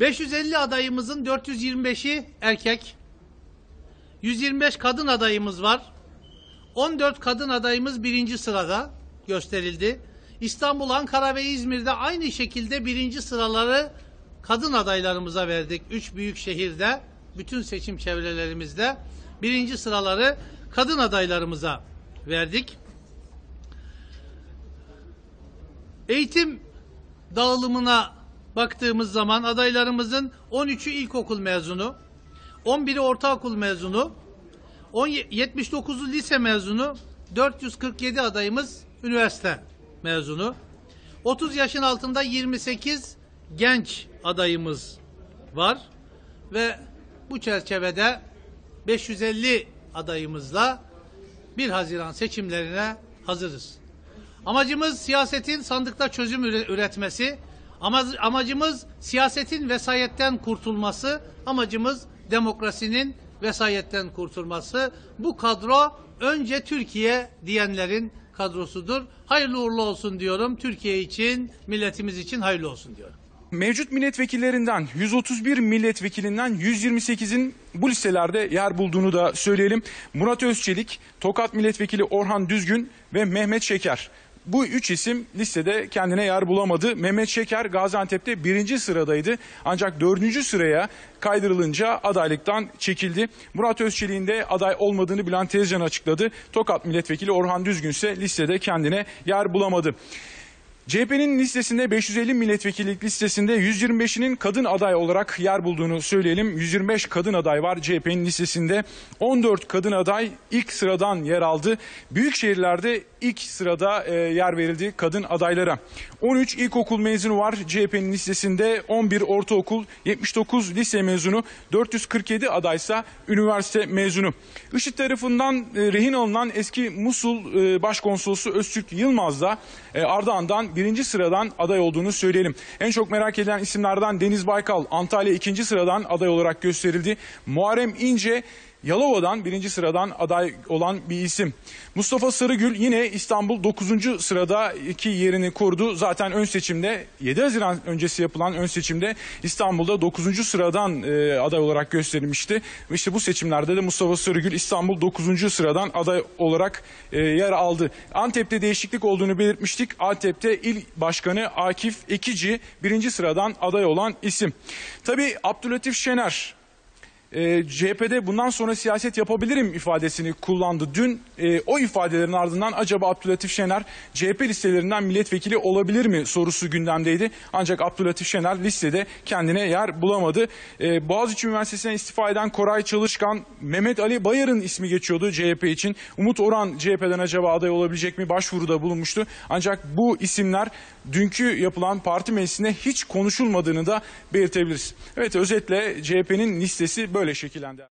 550 adayımızın 425'i erkek. 125 kadın adayımız var. 14 kadın adayımız birinci sırada gösterildi. İstanbul, Ankara ve İzmir'de aynı şekilde birinci sıraları kadın adaylarımıza verdik. Üç büyük şehirde, bütün seçim çevrelerimizde birinci sıraları kadın adaylarımıza verdik. Eğitim dağılımına baktığımız zaman adaylarımızın 13'ü ilkokul mezunu, 11'i ortaokul mezunu, 10 79'u lise mezunu, 447 adayımız üniversite mezunu. 30 yaşın altında 28 genç adayımız var ve bu çerçevede 550 adayımızla 1 Haziran seçimlerine hazırız. Amacımız siyasetin sandıkta çözüm üre- üretmesi, amacımız siyasetin vesayetten kurtulması, amacımız demokrasinin vesayetten kurtulması. Bu kadro önce Türkiye diyenlerin kadrosudur. Hayırlı uğurlu olsun diyorum. Türkiye için, milletimiz için hayırlı olsun diyorum. Mevcut milletvekillerinden 131 milletvekilinden 128'in bu listelerde yer bulduğunu da söyleyelim. Murat Özçelik, Tokat Milletvekili Orhan Düzgün ve Mehmet Şeker. Bu üç isim listede kendine yer bulamadı. Mehmet Şeker Gaziantep'te birinci sıradaydı. Ancak dördüncü sıraya kaydırılınca adaylıktan çekildi. Murat Özçelik'in de aday olmadığını Bülent Tezcan açıkladı. Tokat Milletvekili Orhan Düzgün ise listede kendine yer bulamadı. CHP'nin listesinde 550 milletvekillik listesinde 125'inin kadın aday olarak yer bulduğunu söyleyelim. 125 kadın aday var CHP'nin listesinde. 14 kadın aday ilk sıradan yer aldı. Büyük şehirlerde ilk sırada e, yer verildi kadın adaylara. 13 ilkokul mezunu var CHP'nin listesinde. 11 ortaokul, 79 lise mezunu, 447 adaysa üniversite mezunu. IŞİD tarafından e, rehin alınan eski Musul e, Başkonsolosu Öztürk Yılmaz da Ardahan'dan birinci sıradan aday olduğunu söyleyelim. En çok merak edilen isimlerden Deniz Baykal Antalya ikinci sıradan aday olarak gösterildi. Muharrem İnce Yalova'dan birinci sıradan aday olan bir isim. Mustafa Sarıgül yine İstanbul 9. sırada iki yerini korudu. Zaten ön seçimde 7 Haziran öncesi yapılan ön seçimde İstanbul'da 9. sıradan e, aday olarak gösterilmişti. İşte bu seçimlerde de Mustafa Sarıgül İstanbul 9. sıradan aday olarak e, yer aldı. Antep'te değişiklik olduğunu belirtmiştik. Antep'te il başkanı Akif Ekici birinci sıradan aday olan isim. Tabii Abdülatif Şener e, CHP'de bundan sonra siyaset yapabilirim ifadesini kullandı. Dün e, o ifadelerin ardından acaba Abdülatif Şener CHP listelerinden milletvekili olabilir mi sorusu gündemdeydi. Ancak Abdülatif Şener listede kendine yer bulamadı. E, Boğaziçi Üniversitesi'ne istifa eden Koray Çalışkan, Mehmet Ali Bayar'ın ismi geçiyordu CHP için. Umut Orhan CHP'den acaba aday olabilecek mi başvuruda bulunmuştu. Ancak bu isimler dünkü yapılan parti meclisinde hiç konuşulmadığını da belirtebiliriz. Evet özetle CHP'nin listesi böyle şekillendi.